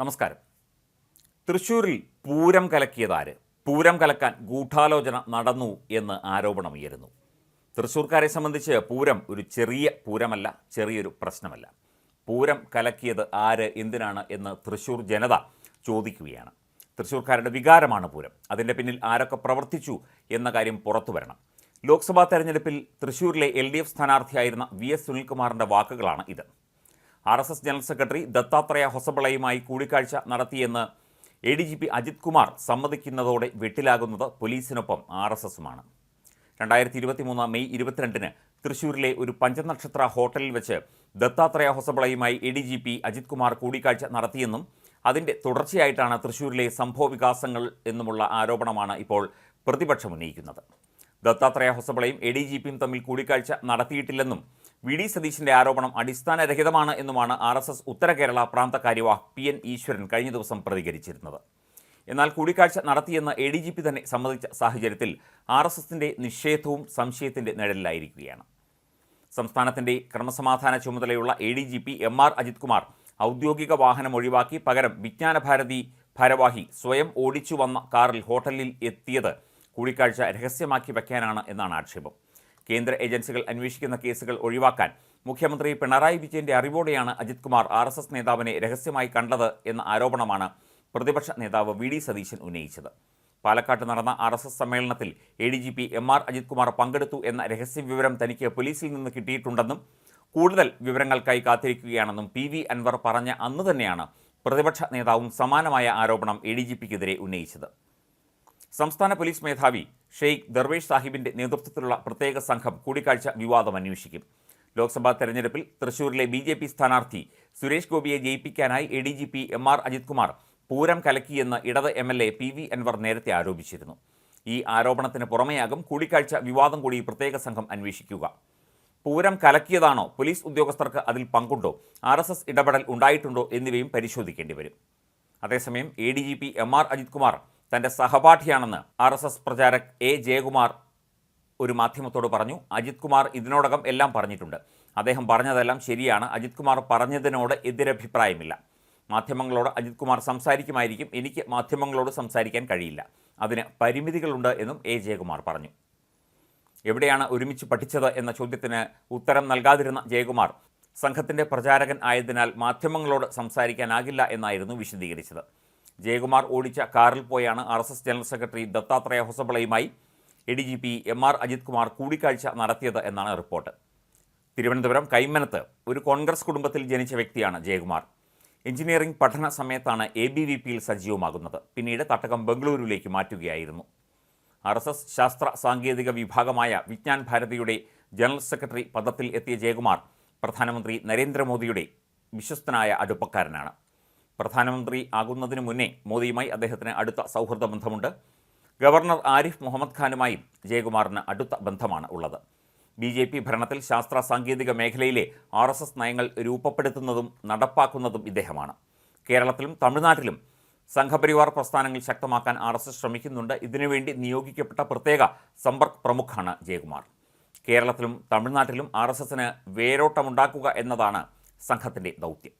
നമസ്കാരം. തൃശ്ശൂരിൽ പൂരം കലക്കിയതാര്? പൂരം കലക്കാൻ ഗൂഢാലോചന നടന്നു എന്ന് ആരോപണമുയരുന്നു. തൃശ്ശൂർക്കാരെ സംബന്ധിച്ച് പൂരം ഒരു ചെറിയ പൂരമല്ല ചെറിയൊരു പ്രശ്നമല്ല. പൂരം കലക്കിയത് ആര് എന്തിനാണ് എന്ന് തൃശ്ശൂർ ജനത ചോദിക്കുകയാണ്. തൃശ്ശൂർക്കാരുടെ വികാരമാണ് പൂരം. അതിന്റെ പിന്നിൽ ആരൊക്കെ പ്രവർത്തിച്ചു എന്ന കാര്യം പുറത്തു വരണം. ലോക്സഭാ തെരഞ്ഞെടുപ്പിൽ തൃശ്ശൂരിലെ എൽ ഡി എഫ് സ്ഥാനാർത്ഥിയായിരുന്ന വി എസ് സുനിൽകുമാറിന്റെ വാക്കുകളാണ് ഇത്. R S S general secretary Dattatreya ഹൊസബളയുമായി കൂടിക്കാഴ്ച നടത്തിയെന്ന് A D G P Ajith Kumar സമ്മതിക്കുന്നതോടെ വെട്ടിലാകുന്നത് പോലീസിനൊപ്പം ആർ എസ് എസുമാണ്. രണ്ടായിരത്തി ഇരുപത്തി മൂന്ന് മെയ് ഇരുപത്തിരണ്ടിന് തൃശൂരിലെ ഒരു പഞ്ചനക്ഷത്ര ഹോട്ടലിൽ വെച്ച് Dattatreya ഹൊസബളയുമായി A D G P Ajith Kumar കൂടിക്കാഴ്ച നടത്തിയെന്നും അതിന്റെ തുടർച്ചയായിട്ടാണ് തൃശൂരിലെ സംഭവ വികാസങ്ങൾ എന്നുമുള്ള ആരോപണമാണ് ഇപ്പോൾ പ്രതിപക്ഷം ഉന്നയിക്കുന്നത്. ദത്താത്രേയ ഹൊസബളയും എ ഡി ജി പിയും തമ്മിൽ കൂടിക്കാഴ്ച നടത്തിയിട്ടില്ലെന്നും വി ഡി സതീശിന്റെ ആരോപണം അടിസ്ഥാനരഹിതമാണ് എന്നുമാണ് R S S Uttara Kerala Pranta Karyavah P N ഈശ്വരൻ കഴിഞ്ഞ ദിവസം പ്രതികരിച്ചിരുന്നത്. എന്നാൽ കൂടിക്കാഴ്ച നടത്തിയെന്ന് എ ഡി ജി പി തന്നെ സമ്മതിച്ച സാഹചര്യത്തിൽ ആർ എസ് എസിന്റെ നിഷേധവും സംശയത്തിന്റെ നിഴലിലായിരിക്കുകയാണ്. സംസ്ഥാനത്തിന്റെ ക്രമസമാധാന ചുമതലയുള്ള A D G P M R Ajith Kumar ഔദ്യോഗിക വാഹനം ഒഴിവാക്കി പകരം വിജ്ഞാനഭാരതി ഭാരവാഹി സ്വയം ഓടിച്ചു വന്ന കാറിൽ ഹോട്ടലിൽ എത്തിയത് കൂടിക്കാഴ്ച രഹസ്യമാക്കി വയ്ക്കാനാണ് എന്നാണ് ആക്ഷേപം. കേന്ദ്ര ഏജൻസികൾ അന്വേഷിക്കുന്ന കേസുകൾ ഒഴിവാക്കാൻ മുഖ്യമന്ത്രി പിണറായി വിജയന്റെ അറിവോടെയാണ് Ajith Kumar R S S നേതാവിനെ രഹസ്യമായി കണ്ടത് എന്ന ആരോപണമാണ് പ്രതിപക്ഷ നേതാവ് വി ഡി സതീശൻ ഉന്നയിച്ചത്. പാലക്കാട്ട് നടന്ന ആർ എസ് എസ് സമ്മേളനത്തിൽ A D G P M R Ajith Kumar പങ്കെടുത്തു എന്ന രഹസ്യ വിവരം തനിക്ക് പോലീസിൽ നിന്ന് കിട്ടിയിട്ടുണ്ടെന്നും കൂടുതൽ വിവരങ്ങൾക്കായി കാത്തിരിക്കുകയാണെന്നും പി വി അൻവർ പറഞ്ഞ അന്ന് തന്നെയാണ് പ്രതിപക്ഷ നേതാവും സമാനമായ ആരോപണം എ ഡി ജി പിക്കെതിരെ ഉന്നയിച്ചത്. സംസ്ഥാന പോലീസ് മേധാവി ഷെയ്ഖ് ദർവേഷ് സാഹിബിന്റെ നേതൃത്വത്തിലുള്ള പ്രത്യേക സംഘം കൂടിക്കാഴ്ച വിവാദം അന്വേഷിക്കും. ലോക്സഭാ തെരഞ്ഞെടുപ്പിൽ തൃശൂരിലെ ബി ജെ പി സ്ഥാനാർത്ഥി സുരേഷ് ഗോപിയെ ജയിപ്പിക്കാനായി A D G P M R Ajith Kumar Pooram കലക്കിയെന്ന് ഇടത് M L A P V Anvar നേരത്തെ ആരോപിച്ചിരുന്നു. ഈ ആരോപണത്തിന് പുറമെയാകും കൂടിക്കാഴ്ച വിവാദം കൂടി പ്രത്യേക സംഘം അന്വേഷിക്കുക. പൂരം കലക്കിയതാണോ? പോലീസ് ഉദ്യോഗസ്ഥർക്ക് അതിൽ പങ്കുണ്ടോ? ആർ എസ് എസ് ഇടപെടൽ ഉണ്ടായിട്ടുണ്ടോ? എന്നിവയും പരിശോധിക്കേണ്ടി വരും. അതേസമയം A D G P M R Ajith Kumar തന്റെ സഹപാഠിയാണെന്ന് R S S pracharak A Jayakumar ഒരു മാധ്യമത്തോട് പറഞ്ഞു. അജിത് കുമാർ ഇതിനോടകം എല്ലാം പറഞ്ഞിട്ടുണ്ട്. അദ്ദേഹം പറഞ്ഞതെല്ലാം ശരിയാണ്. അജിത് കുമാർ പറഞ്ഞതിനോട് എതിരഭിപ്രായമില്ല. മാധ്യമങ്ങളോട് അജിത് കുമാർ സംസാരിക്കുമായിരിക്കും. എനിക്ക് മാധ്യമങ്ങളോട് സംസാരിക്കാൻ കഴിയില്ല. അതിന് പരിമിതികളുണ്ട് എന്നും എ ജയകുമാർ പറഞ്ഞു. എവിടെയാണ് ഒരുമിച്ച് പഠിച്ചത് എന്ന ചോദ്യത്തിന് ഉത്തരം നൽകാതിരുന്ന ജയകുമാർ സംഘത്തിന്റെ പ്രചാരകൻ ആയതിനാൽ മാധ്യമങ്ങളോട് സംസാരിക്കാനാകില്ല എന്നായിരുന്നു വിശദീകരിച്ചത്. ജയകുമാർ ഓടിച്ച കാറിൽ പോയാണ് R S S general secretary Dattatreya ഹൊസബളയുമായി A D G P M R Ajith Kumar കൂടിക്കാഴ്ച നടത്തിയത് എന്നാണ് റിപ്പോർട്ട്. തിരുവനന്തപുരം കൈമനത്ത് ഒരു കോൺഗ്രസ് കുടുംബത്തിൽ ജനിച്ച വ്യക്തിയാണ് ജയകുമാർ. എഞ്ചിനീയറിംഗ് പഠന സമയത്താണ് എ ബി വി പിയിൽ സജീവമാകുന്നത്. പിന്നീട് തട്ടകം ബംഗളൂരുവിലേക്ക് മാറ്റുകയായിരുന്നു. ആർ എസ് എസ് ശാസ്ത്ര സാങ്കേതിക വിഭാഗമായ വിജ്ഞാൻ ഭാരതിയുടെ ജനറൽ സെക്രട്ടറി പദത്തിൽ എത്തിയ ജയകുമാർ പ്രധാനമന്ത്രി നരേന്ദ്രമോദിയുടെ വിശ്വസ്തനായ അടുപ്പക്കാരനാണ്. പ്രധാനമന്ത്രി ആകുന്നതിന് മുന്നേ മോദിയുമായി അദ്ദേഹത്തിന് അടുത്ത സൗഹൃദ ബന്ധമുണ്ട്. ഗവർണർ ആരിഫ് മുഹമ്മദ് ഖാനുമായും ജയകുമാറിന് അടുത്ത ബന്ധമാണ് ഉള്ളത്. ബി ജെ പി ഭരണത്തിൽ ശാസ്ത്ര സാങ്കേതിക മേഖലയിലെ ആർ എസ് എസ് നയങ്ങൾ രൂപപ്പെടുത്തുന്നതും നടപ്പാക്കുന്നതും ഇദ്ദേഹമാണ്. കേരളത്തിലും തമിഴ്നാട്ടിലും സംഘപരിവാർ പ്രസ്ഥാനങ്ങൾ ശക്തമാക്കാൻ ആർ എസ് എസ് ശ്രമിക്കുന്നുണ്ട്. ഇതിനുവേണ്ടി നിയോഗിക്കപ്പെട്ട പ്രത്യേക സമ്പർക്ക് പ്രമുഖാണ് ജയകുമാർ. കേരളത്തിലും തമിഴ്നാട്ടിലും ആർ എസ് എസിന് വേരോട്ടമുണ്ടാക്കുക എന്നതാണ് സംഘത്തിന്റെ ദൗത്യം.